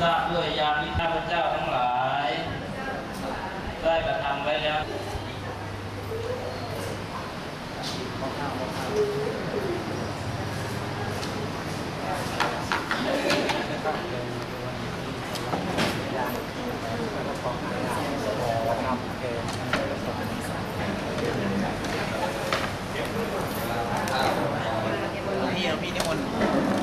ทราบด้วยยามที่ข้าพเจ้าทั้งหลาย ได้กระทำไว้แล้วพี่เอาพี่นิมนต์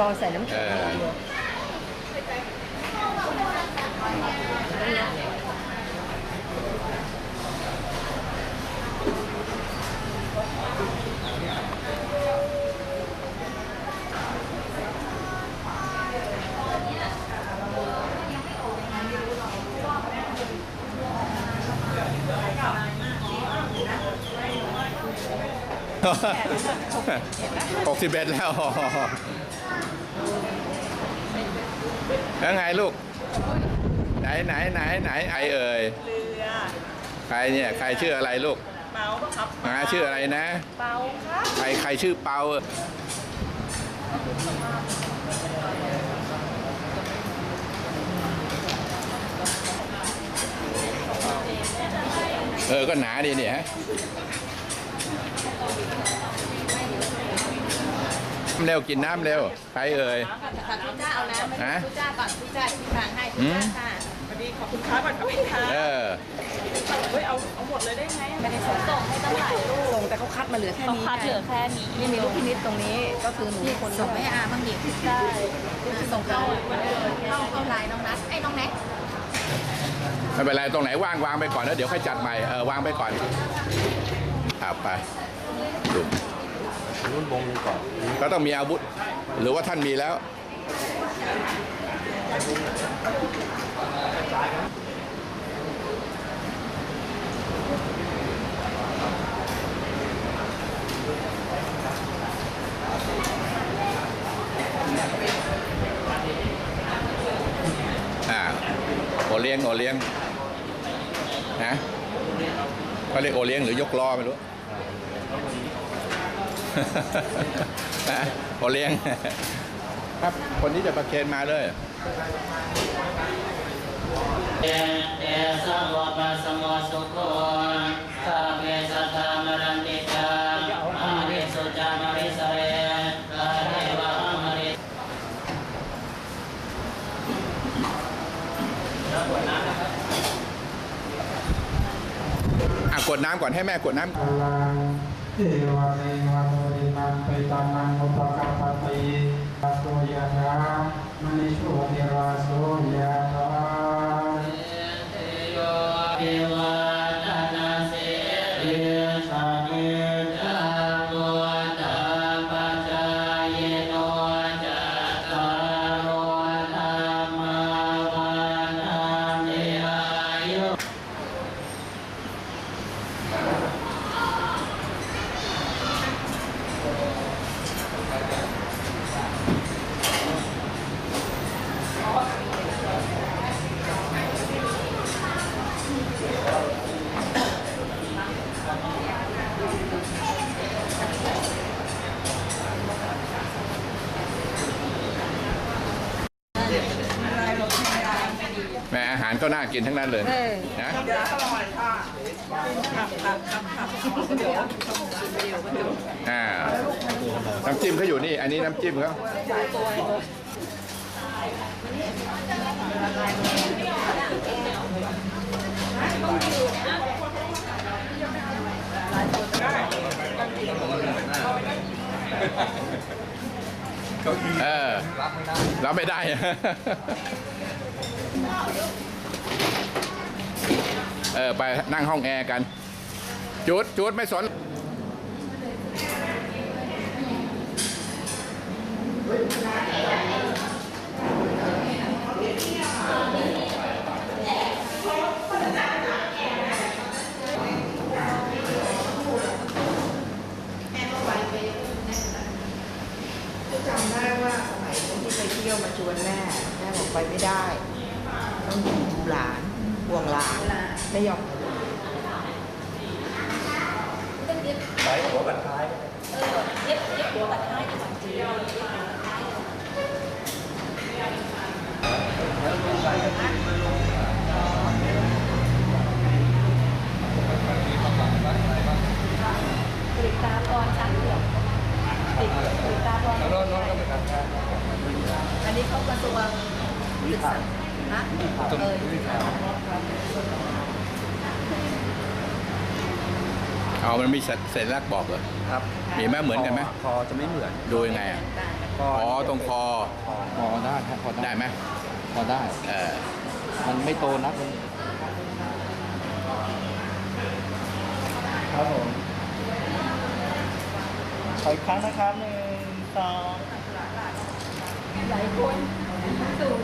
รอใส่น้ำแข็ง หกสิบเอ็ดแล้ว แล้วไงลูก ไหนไหนไหนไหนไอเอ่ยเรือใครเนี่ยใครชื่ออะไรลูก เปาปะครับหาชื่ออะไรนะ เปาครับใครใครชื่อเปาเออ ก็หนาดีเนี่ยฮะน้ำ เร็วกินน้ำเร็วใครเอ่ยผัดทุจ้าเอาน้ำไหมฮะทุจ้าก่อนทุจ้าที่บางให้ทุอืมจ้าค่ะสวัสดีขอบคุณครับก่อนครับพี่ครับเออเฮ้ยเอาเอาหมดเลยได้ไหมไม่ได้ส่งส่งให้ตั้งหลายลูกส่งแต่เขาคัดมาเหลือแค่เขานี้คัดเหลือแค่นี้นี่มีลูกพินิษตรงนี้ก็คือหนูคนส่งให้อาบ้างดิได้ส่งเข้าเข้าเข้าไลน์น้องนัทไอ้น้องแน็กไม่เป็นไรตรงไหนว่างวางไปก่อนแล้วเดี๋ยวค่อยจัดใหม่เออวางไปก่อนอ่าไปดู รุ่นวงก่อนก็ต้องมีอาวุธ หรือว่าท่านมีแล้ว อ่าโอเลี้ยงโอเลี้ยงนะเขาเรียกโอเลี้ยงหรือยกล้อไม่รู้ นะโอเลี้ยง ครับ คนนี้จะประเคนมาเลยเอเอสัมวะปัสสมสุโคข้าเวสัทธามรันติจาอาริสุจามริสเรลาเทวะอมริอะกดน้ำก่อนให้แม่กดน้ำ เทวะเมวะโมรินังไปตานังอุปกัปปติปัสโสยะถามณิโชติราโสยะถา ก็น่ากินทั้งนั้นเลยนะเดี๋ยวอร่อยค่ะครับครับครับครับเดี๋ยวอ่าน้ำจิ้มเขาอยู่นี่ อันนี้น้ำจิ้มเขาเออรับไม่ได้ เออ ไปนั่งห้องแอร์กัน จุดจุดไม่สนจำได้ว่าสมัยที่ไปเที่ยวที่ยวมาชวนแม่ แม่บอกไปไม่ได้ต้อง หลานห่วงหลาน ไม่ยอมไปหัวบัดท้ายติดตาบอลช้างเผือกติดติดตาบอลอันนี้เขากระทรวงศึกษา นะเออเอามันมีสัญลักษณ์บอกเหรอครับ มีไหมเหมือนกันไหมคอจะไม่เหมือนดูยังไงอะคออ๋อตรงคอคอได้ครับพอได้ไหมพอได้เออมันไม่โตนักเลยครับผมขออีกครั้งนะครับหนึ่งสองหลายคนสูง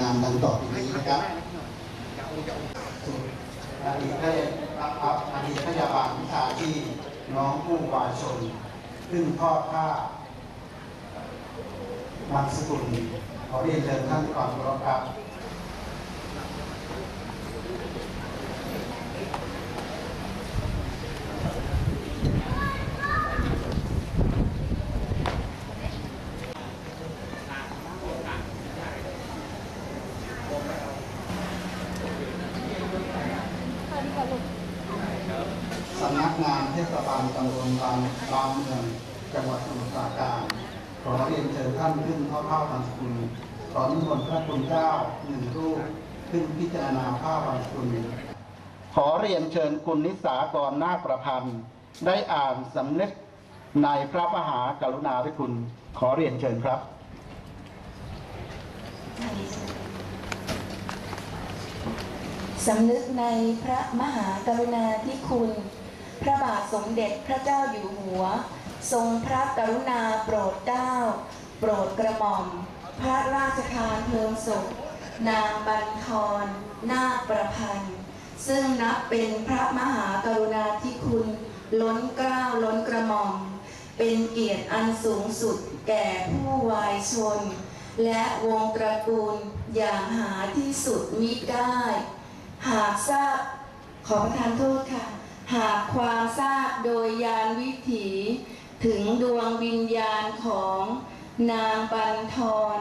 งานดังต่อไปนี้นะครับอดีตข้าราชอดีตพยาบาลวิชาชีพน้องผู้วายชนขึ้นทอดผ้าบางสกุลขอเรียนเชิญท่านก่อนครับ สำนักงานเทศบาลตำบลบางบางเมืองจังหวัดสมุทรปราการ ขอเรียนเชิญท่านขึ้นเข้าเฝ้าทางสกุลขอนิมนต์พระคุณเจ้าหนึ่งรูปขึ้นพิจารณาผ้าบางสกุล ขอ เรียนเชิญคุณนิสากรนาคประพันธ์ ได้อ่านสำนึกในพระมหากรุณาธิคุณ ขอเรียนเชิญครับ สำนึกในพระมหากรุณาธิคุณ พระบาทสมเด็จพระเจ้าอยู่หัว ทรงพระกรุณาโปรดเกล้า โปรดกระหม่อม พระราชทานเพลิงศพนางบันทรนาคประพันธ์ ซึ่งนับเป็นพระมหากรุณาธิคุณ ล้นเกล้าล้นกระหม่อม เป็นเกียรติอันสูงสุดแก่ผู้วายชน และวงตระกูลอย่างหาที่สุดมิได้ หากทราบขอประทานโทษค่ะ หากความทราบโดยยานวิถี ถึงดวงวิญญาณของนางบันทร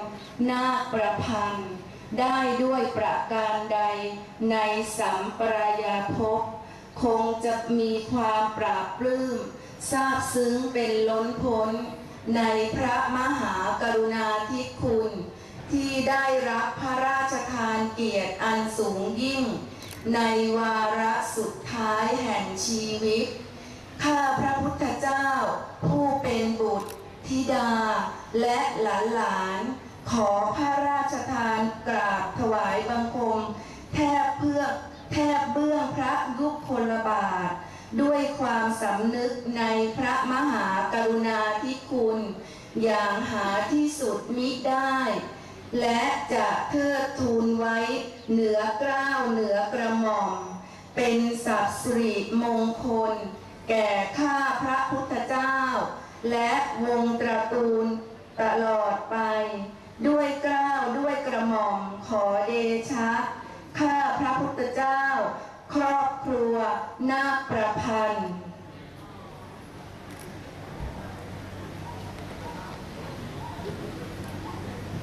นาคประพันธ์ ได้ด้วยประการใดในสัมปรายภพคงจะมีความปราบปลื้มซาบซึ้งเป็นล้นพ้น ในพระมหากรุณาธิคุณ ที่ได้รับพระราชทานเกียรติอันสูงยิ่ง ในวาระสุดท้ายแห่งชีวิต ข้าพระพุทธเจ้า ผู้เป็นบุตรธิดาและหลานหลาน ขอพระราชทานกราบถวายบังคม แทบเพื่อแทบเบื้องพระยุคลบาท ด้วยความสำนึกในพระมหากรุณาธิคุณ อย่างหาที่สุดมิได้ และจะเทิดทูนไว้เหนือเกล้าวเหนือกระหม่อม เป็นศักดิ์สิริมงคล แก่ข้าพระพุทธเจ้า และวงตระกูลตลอดไป ด้วยเกล้าวด้วยกระหม่อมขอเดชะ ข้าพระพุทธเจ้า ครอบครัวนาคประพันธ์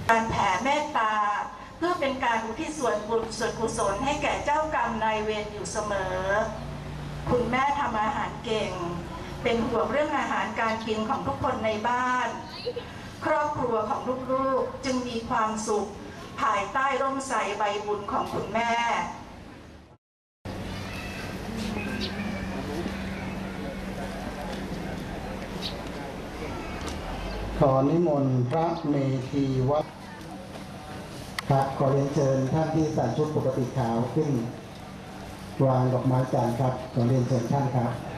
การแผ่เมตตา เพื่อเป็นการอุทิศส่วนบุญส่วนกุศลให้แก่เจ้ากรรมนายเวรอยู่เสมอ คุณแม่ทำอาหารเก่ง เป็นห่วงเรื่องอาหารการกินของทุกคนในบ้าน ครอบครัวของลูกๆ จึงมีความสุข ภายใต้ร่มใสใบบุญของคุณแม่ ขอนิมนต์พระเมธีวัดครับขอเรียนเชิญท่านที่ใส่ชุดปกติขาวขึ้นวางดอกไม้จันทร์ครับขอเรียนเชิญท่านครับ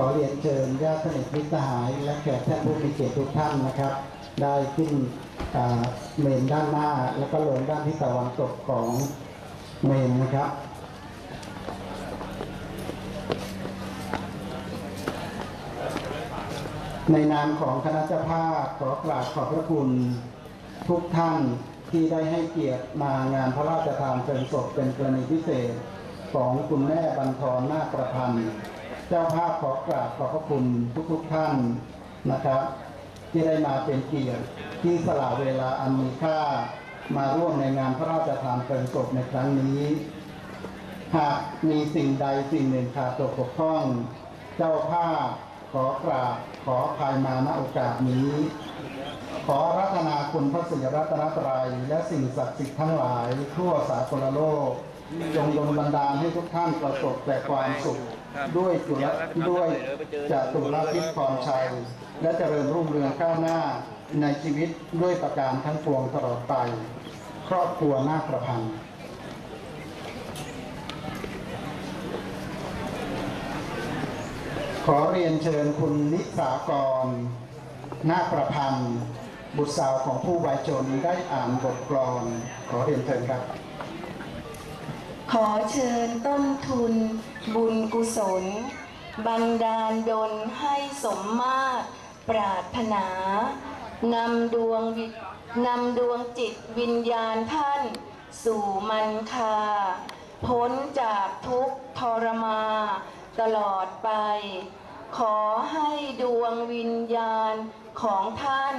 ขอเรียนเชิญญาติสนิทมิตรสหาย และแขกท่านผู้มีเกียรติทุกท่านนะครับ ได้ขึ้นเมนด้านหน้า แล้วก็ลงด้านที่ตะวันตกของเมนนะครับในนามของคณะเจ้าภาพขอกราบขอบพระคุณทุกท่านที่ได้ให้เกียรติมางานพระราชทานเพลิงศพเป็นกรณีพิเศษของคุณแม่บรรทรนาคประพันธ์ เจ้าภาพขอกราบขอบพระคุณทุกๆท่านนะครับ ที่ได้มาเป็นเกียรติที่สละเวลาอันมีค่ามาร่วมในงานพระราชทานเพลิงศพในครั้งนี้หากมีสิ่งใดสิ่งหนึ่งขาดตกบกพร่อง เจ้าภาพขอกราบขอภัยมาณโอกาสนี้ ขอรัตนาคุณพระศรีรัตนตรัยและสิ่งศักดิ์สิทธิ์ทั้งหลายทั่วสากลโลก จงดลบันดาลให้ทุกท่านประสบแต่ความสุข ด้วยจุลด้วยจะตุลพิษพรชัย และเจริญรุ่งเรืองก้าวหน้าในชีวิตด้วยประการทั้งปวงตลอดไป ครอบครัวนาคประพันธ์ขอเรียนเชิญคุณนิสากร นาคประพันธ์ บุตรสาวของผู้วายชนได้อ่านบทกลอน ขอเรียนเชิญครับ ขอเชิญต้นทุน บุญกุศล บันดาลดลให้สมมาตรปรารถนานำดวงนำดวงจิตวิญญาณท่าน สู่มันคา พ้นจากทุกทรมา ตลอดไป ขอให้ดวงวิญญาณของท่าน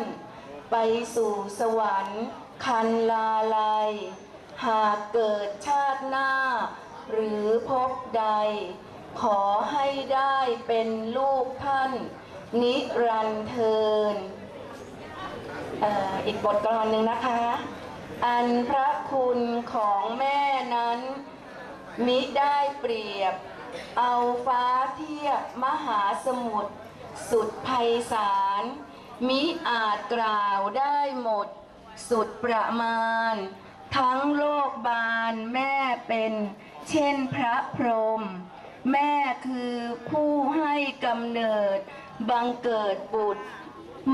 ไปสู่สวรรค์ คันลาลัย หากเกิดชาติหน้า หรือพบใด ขอให้ได้เป็นลูกท่าน นิรันเทินออีกบทกลอนหนึ่งนะคะ อันพระคุณของแม่นั้น มิได้เปรียบ เอาฟ้าเทียบมหาสมุทรสุดไพศาลมิอาจกล่าวได้หมด สุดประมาณ ทั้งโลกบาลแม่เป็น เช่นพระพรหมแม่คือผู้ให้กำเนิด บังเกิดบุตร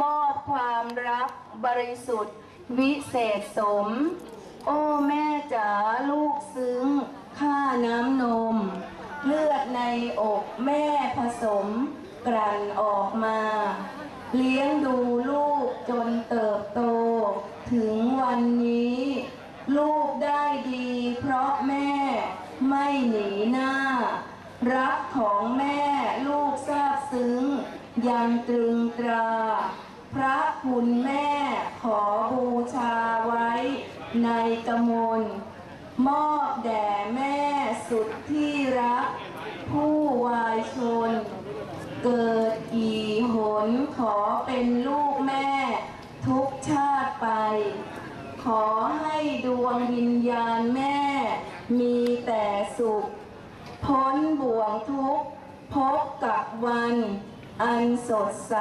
มอบความรักบริสุทธิ์ วิเศษสม โอ้แม่จ๋าลูกซึ้งค่าน้ำนม เลือดในอกแม่ผสม กลั่นออกมา เลี้ยงดูลูกจนเติบโต ถึงวันนี้ ลูกได้ดีเพราะแม่ไม่หนีหน้า รักของแม่ลูกซาบซึ้ง ยังตรึงตรา พระคุณแม่ขอบูชาไว้ในกมล มอบ แด่แม่สุดที่รัก ผู้วายชน เกิดกี่หนขอเป็นลูกแม่ ทุกชาติไป ขอให้ดวงวิญญาณแม่ มีแต่สุข พ้นบ่วงทุกข์ พบกับวัน อันสดใส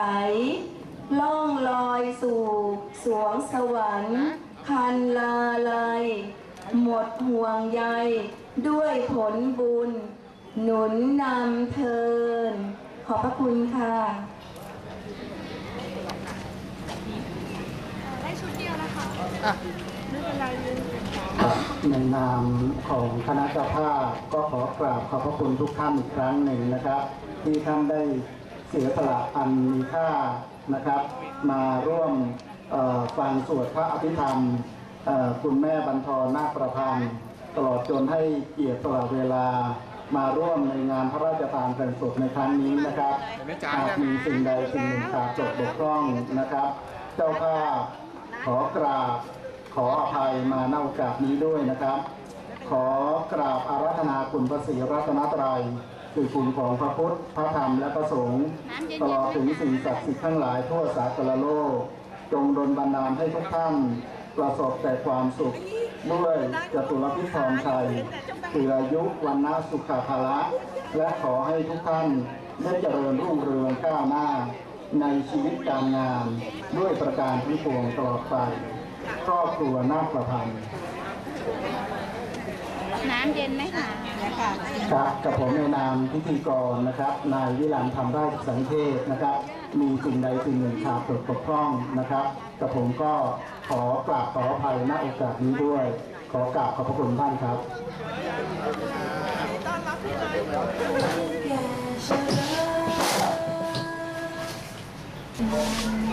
ล่องลอยสู่ สวงสวรรค์ คันลาลัย หมดห่วงใยด้วยผลบุญ หนุนนำเทิน ขอบพระคุณค่ะในนามของคณะเจ้าภาพก็ขอกราบขอบพระคุณทุกท่านอีกครั้งหนึ่งนะครับ ที่ท่านได้เสียสละอันมีค่านะครับ มาร่วมเอ่อฟังสวดพระอภิธรรมเอ่อ คุณแม่บรรทรนาคประพันธ์ตลอดจนให้เกียรติตลอดเวลามาร่วมในงานพระราชทานเพลิงศพในครั้งนี้นะครับหากมีสิ่งใดสิ่งหนึ่งขาดตกบกพร่องนะครับ เจ้าภาพขอกราบขออภัยมาณโอกาสนี้ด้วยนะครับ ขอกราบอารัธนาคุณพระศรีรัตนตรัยคือคุณของพระพุทธ พระธรรมและพระสงฆ์ตลอดถึงสิ่งศักดิ์สิทธิ์ทั้งหลายทั่วสากลโลก จงดลบันดาลให้ทุกท่าน ประสบแต่ความสุขด้วยจตุรพิธรชัยคืออายุวันนาสุขภาละและขอให้ทุกท่านได้เจริญรุ่งเรืองก้าวหน้า ในชีวิตการงาน ด้วยประการทั้งปวงตลอดไปครอบครัวนาคประพันธ์ น้ำเย็นไหมคะครับกับผมในนามพิธีกรนะครับนายวิรันทำได้สังเทศนะครับ มีสิ่งใดสิ่งหนึ่งขาดตกปกพร่องนะครับกับผมก็ขอกราบขออภัยณโอกาสนี้ด้วย ขอกราบขอบพระคุณท่านครับต้อนรับพี่เลย